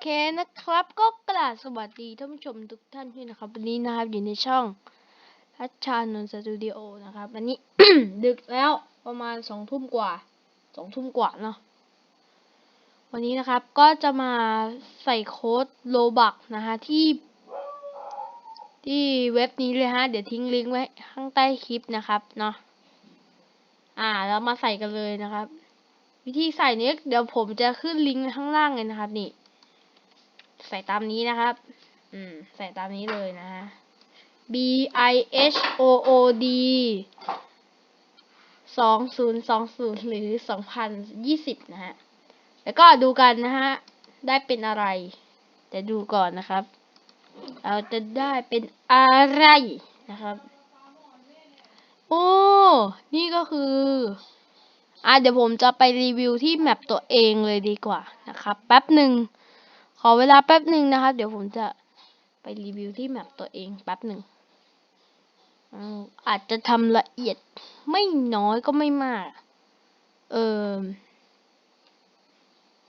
เคนะครับ ก็กราบสวัสดีท่านผู้ชมทุกท่านด้วยนะครับ วันนี้นะครับอยู่ในช่องทัชชานนสตูดิโอนะครับ วันนี้ ดึกแล้วประมาณสองทุ่มกว่าสองทุ่มกว่าเนาะวันนี้นะครับก็จะมาใส่โค้ดโลบักนะคะที่ ที่เว็บนี้เลยฮะ เดี๋ยวทิ้งลิงก์ไว้ข้างใต้คลิปนะครับเนาะอ่าแล้วมาใส่กันเลยนะครับ วิธีใส่เนี้เดี๋ยวผมจะขึ้นลิงก์ข้างล่างเลยนะครับ นี่ ใส่ตามนี้นะครับ อืม ใส่ตามนี้เลยนะฮะ B I H O O D สองศูนย์สองศูนย์หรือสองพันยี่สิบนะฮะ แล้วก็ดูกันนะฮะ ได้เป็นอะไรจะดูก่อนนะครับ เราจะได้เป็นอะไรนะครับ โอ้ นี่ก็คือ อะเดี๋ยวผมจะไปรีวิวที่แมปตัวเองเลยดีกว่านะครับ แป๊บหนึ่ง ขอเวลาแป๊บหนึ่งนะครับ เดี๋ยวผมจะไปรีวิวที่แมปตัวเองแป๊บหนึ่งอืมอาจจะทำละเอียดไม่น้อยก็ไม่มาก เออ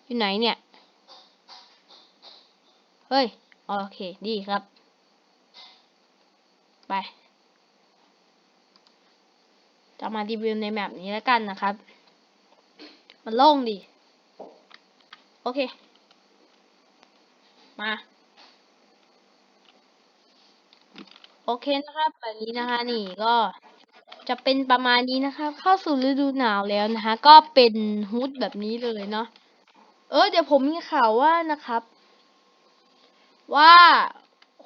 อยู่ไหนเนี่ย เฮ้ย โอเค ดีครับ ไป จะมารีวิวในแมปนี้แล้วกันนะครับ มันโล่งดี โอเค มา โอเคนะครับแบบนี้นะคะนี่ก็จะเป็นประมาณนี้นะครับเข้าสู่ฤดูหนาวแล้วนะคะ ก็เป็นฮูดแบบนี้เลยเนาะเออเดี๋ยวผมมีข่าวว่านะครับ ว่า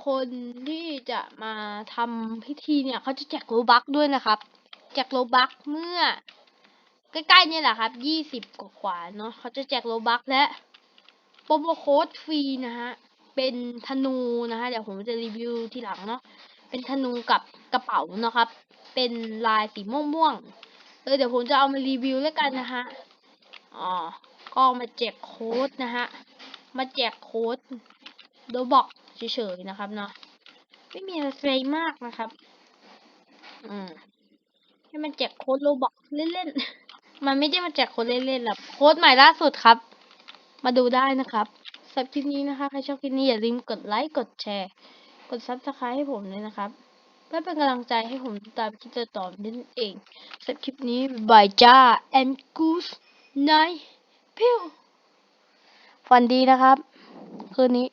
คนที่จะมาทำพิธีเนี่ยเขาจะแจกโลบักด้วยนะครับแจกโลบักเมื่อ ใกล้ๆเนี่ยแหละครับยี่สิบกว่าเนาะเขาจะแจกโลบักและ โปรโมโค้ดฟรีนะฮะ เป็นธนูนะฮะ เดี๋ยวผมจะรีวิวทีหลังเนาะ เป็นธนูกับกระเป๋านะครับ เป็นลายสีม่วงๆเออเดี๋ยวผมจะเอามารีวิวแล้วกันนะฮะ อ๋อ ก็มาแจกโค้ดนะฮะ มาแจกโค้ดโดบอกเฉยๆนะครับเนาะ ไม่มีอะไรมากนะครับ อืมให้มันแจกโค้ดโลบอกเล่นๆ มันไม่ได้มาแจกโค้ดเล่นๆหรอก โค้ดใหม่ล่าสุดครับ มาดูได้นะครับสำหรับคลิปนี้นะคะใครชอบคลิปนี้อย่าลืมกดไลค์กดแชร์ กดซับสไครต์ให้ผมเลยนะครับเพื่อเป็นกำลังใจให้ผมตามคลิปต่อๆนั่นเองสำหรับคลิปนี้บายจ้า and goose night พิวฝันดีนะครับ คืนนี้